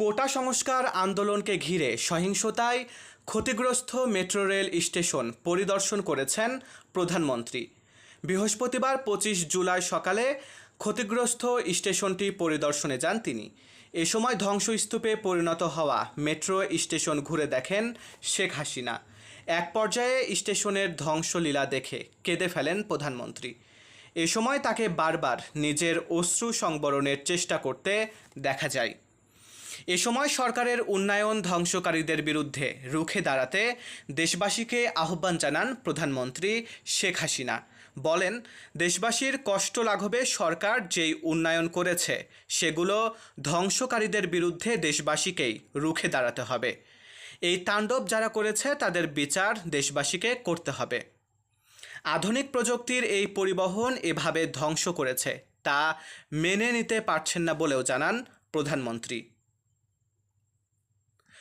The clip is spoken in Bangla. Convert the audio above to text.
কোটা সংস্কার আন্দোলনকে ঘিরে সহিংসতায় ক্ষতিগ্রস্ত মেট্রো রেল স্টেশন পরিদর্শন করেছেন প্রধানমন্ত্রী। বৃহস্পতিবার পঁচিশ জুলাই সকালে ক্ষতিগ্রস্ত স্টেশনটি পরিদর্শনে যান তিনি। এ সময় ধ্বংসস্তূপে পরিণত হওয়া মেট্রো স্টেশন ঘুরে দেখেন শেখ হাসিনা। এক পর্যায়ে স্টেশনের ধ্বংসলীলা দেখে কেঁদে ফেলেন প্রধানমন্ত্রী। এ সময় তাকে বারবার নিজের অশ্রু সংবরণের চেষ্টা করতে দেখা যায়। এ সময় সরকারের উন্নয়ন ধ্বংসকারীদের বিরুদ্ধে রুখে দাঁড়াতে দেশবাসীকে আহ্বান জানান প্রধানমন্ত্রী শেখ হাসিনা। বলেন, দেশবাসীর কষ্ট লাঘবে সরকার যেই উন্নয়ন করেছে, সেগুলো ধ্বংসকারীদের বিরুদ্ধে দেশবাসীকেই রুখে দাঁড়াতে হবে। এই তাণ্ডব যারা করেছে, তাদের বিচার দেশবাসীকে করতে হবে। আধুনিক প্রযুক্তির এই পরিবহন এভাবে ধ্বংস করেছে, তা মেনে নিতে পারছেন না বলেও জানান প্রধানমন্ত্রী।